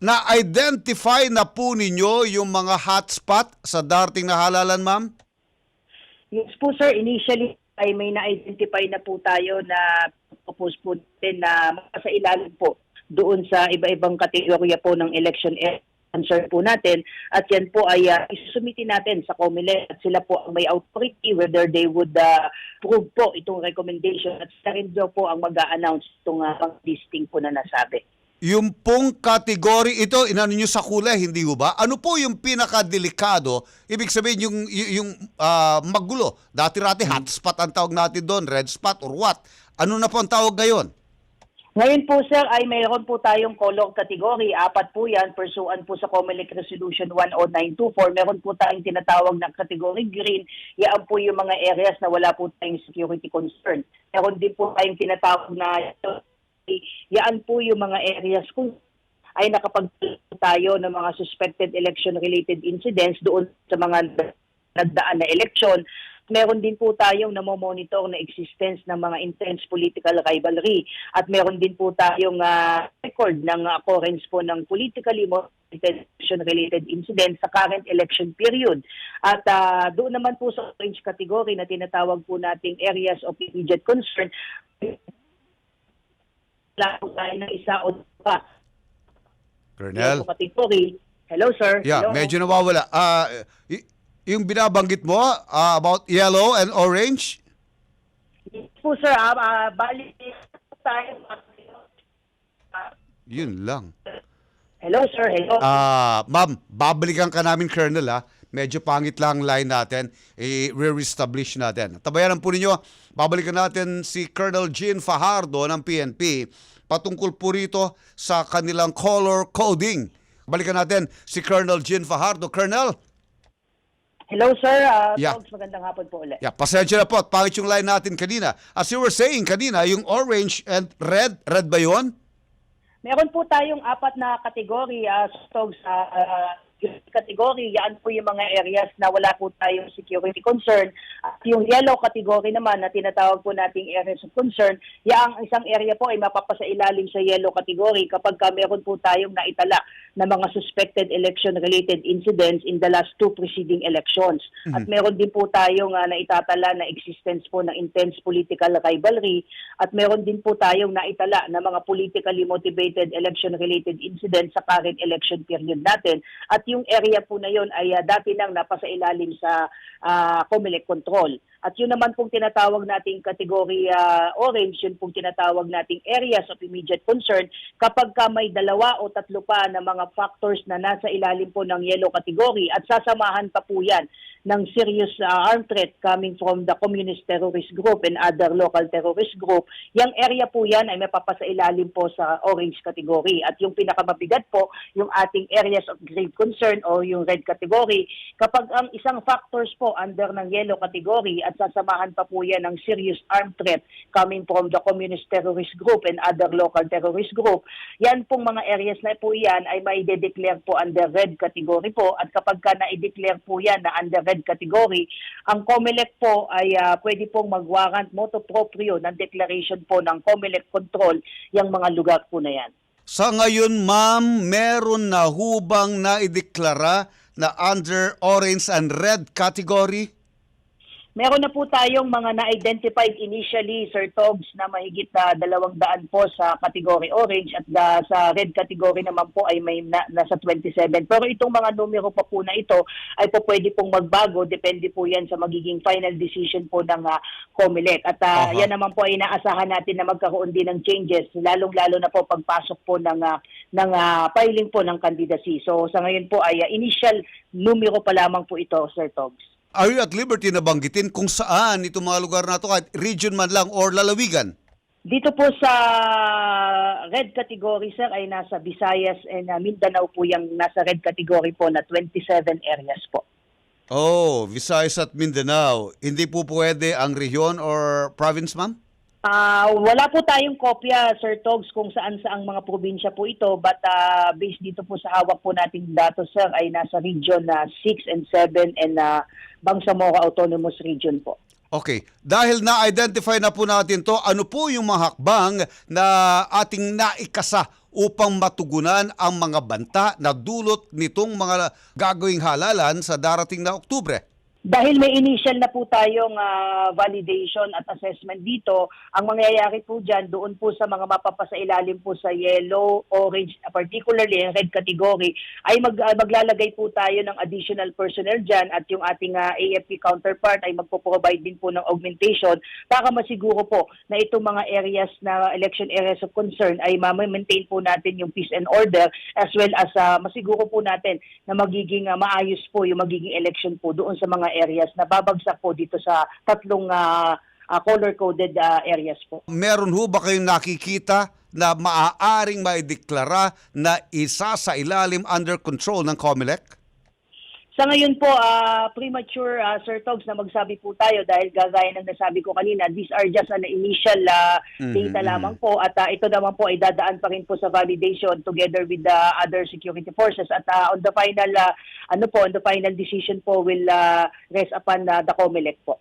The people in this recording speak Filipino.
Na-identify na po ninyo yung mga hotspot sa darating na halalan, ma'am? Yes po sir, initially ay may na-identify na po tayo na propose po natin na sa ilalim po doon sa iba-ibang kategorya po ng election answer po natin at yan po ay uh, isusumitin natin sa COMELEC at sila po ang may authority whether they would uh, prove po itong recommendation at sila rin po ang mag-a-announce itong uh, listing po na nasabi. Yung pong kategory ito, inano nyo sa kulay, hindi ba? Ano po yung pinakadelikado? Ibig sabihin yung, yung ah, magulo. Dati-rati hotspot ang tawag natin doon, red spot or what? Ano na po ang tawag ngayon? Ngayon po sir ay mayroon po tayong color category. Apat po yan pursuant po sa COMELEC Resolution 10924. Meron po tayong tinatawag na category green. Yan po yung mga areas na wala po tayong security concern. Meron din po tayong tinatawag na yan po yung mga areas kung ay nakapag tayo ng mga suspected election-related incidents doon sa mga nagdaan na eleksyon. Meron din po tayong namomonitor na existence ng mga intense political rivalry at meron din po tayong ah, record ng occurrence po ng politically motivated election-related incidents sa current election period. At ah, doon naman po sa orange category na tinatawag po nating areas of immediate concern, po tayo ng isa o pa. Colonel? Category. Hello, sir. Yeah, Hello. medyo nawawala. Ah, y- yung binabanggit mo ah, about yellow and orange, Yes po, sir. Ah, ah, bali tayo. yun lang. Hello, sir. Hello. Ah, ma'am, babalikan ka namin, Colonel, ha? Medyo pangit lang ang line natin. I-re-establish natin. Tabayanan po ninyo, babalikan natin si Colonel Jean Fajardo ng PNP patungkol po rito sa kanilang color coding. Balikan natin si Colonel Jean Fajardo. Colonel, Hello, sir. Ah, Yeah. Togs, magandang hapon po ulit. yeah, pasensya na po at pangit yung line natin kanina. As you were saying kanina, yung orange and red, red ba yun? Meron po tayong apat na kategory uh, Togs, sa kategory. Yan po yung mga areas na wala po tayong security concern. Yung yellow category naman na tinatawag po nating areas of concern, yang isang area po ay mapapasailalim sa yellow category kapag ka meron po tayong naitala na mga suspected election-related incidents in the last two preceding elections. At meron din po tayong uh, naitatala na existence po ng intense political rivalry at meron din po tayong naitala na mga politically motivated election-related incidents sa current election period natin. At yung area po na yon ay uh, dati nang napasailalim sa uh, COMELEC control. At yun naman pong tinatawag nating category uh, orange, yun pong tinatawag nating areas of immediate concern kapag ka may dalawa o tatlo pa na mga factors na nasa ilalim po ng yellow category. At sasamahan pa po yan ng serious uh, armed threat coming from the communist terrorist group and other local terrorist group, yung area po yan ay mapapasailalim po sa orange category. At yung pinakamabigat po, yung ating areas of grave concern o yung red category, kapag ang isang factors po under ng yellow category at sasamahan pa po yan ng serious armed threat coming from the communist terrorist group and other local terrorist group, yan pong mga areas na po yan ay may de-declare po under red category po at kapag ka na-declare po yan na under red category, ang COMELEC po ay ah, pwede pong mag-warrant motu proprio ng declaration po ng COMELEC control yung mga lugar po na yan. Sa ngayon, ma'am, meron na hubang na ideklara na under orange and red category? Meron na po tayong mga na-identified initially, Sir Togs, na mahigit na dalawang daan po sa category orange at da, sa red category naman po ay may na, nasa 27. Pero itong mga numero pa po na ito ay po pwede pong magbago. Depende po yan sa magiging final decision po ng uh, COMELEC. At Aha. ah, yan naman po ay inaasahan natin na magkaroon din ng changes, lalong-lalo na po pagpasok po ng, ah, ng ah, filing po ng candidacy. So sa ngayon po ay ah, initial numero pa lamang po ito, Sir Togs. Are you at liberty na banggitin kung saan itong mga lugar na ito, kahit region man lang or lalawigan? Dito po sa red category, sir, ay nasa Visayas and uh, Mindanao po yung nasa red category po na 27 areas po. Oh, Visayas at Mindanao. Hindi po pwede ang region or province, ma'am? Ah, wala po tayong kopya, Sir Togs, kung saan saang mga probinsya po ito, but ah, based dito po sa hawak po nating datos, sir, ay nasa region na 6 and 7 and uh, Bangsamoro Autonomous Region po. Okay. Dahil na-identify na po natin to, ano po yung mga hakbang na ating naikasa upang matugunan ang mga banta na dulot nitong mga gagawing halalan sa darating na Oktubre? Dahil may initial na po tayong ah, validation at assessment dito, ang mangyayari po dyan, doon po sa mga mapapasailalim po sa yellow, orange, particularly ang red category, ay mag, ah, maglalagay po tayo ng additional personnel dyan at yung ating ah, AFP counterpart ay magpo-provide din po ng augmentation para masiguro po na itong mga areas na election areas of concern ay ma-maintain po natin yung peace and order as well as ah, masiguro po natin na magiging ah, maayos po yung magiging election po doon sa mga areas na babagsak po dito sa tatlong ah, ah, color-coded ah, areas po. Meron ho ba kayong nakikita na maaaring maideklara na isa sa ilalim under control ng COMELEC? Sa ngayon po, ah, premature, ah, Sir Togs, na magsabi po tayo dahil gagaya ng nasabi ko kanina, these are just an initial ah, Mhm, data mhm. lamang po at ah, ito naman po ay dadaan pa rin po sa validation together with the other security forces at ah, on the final ah, ano po on the final decision po will ah, rest upon ah, the COMELEC po.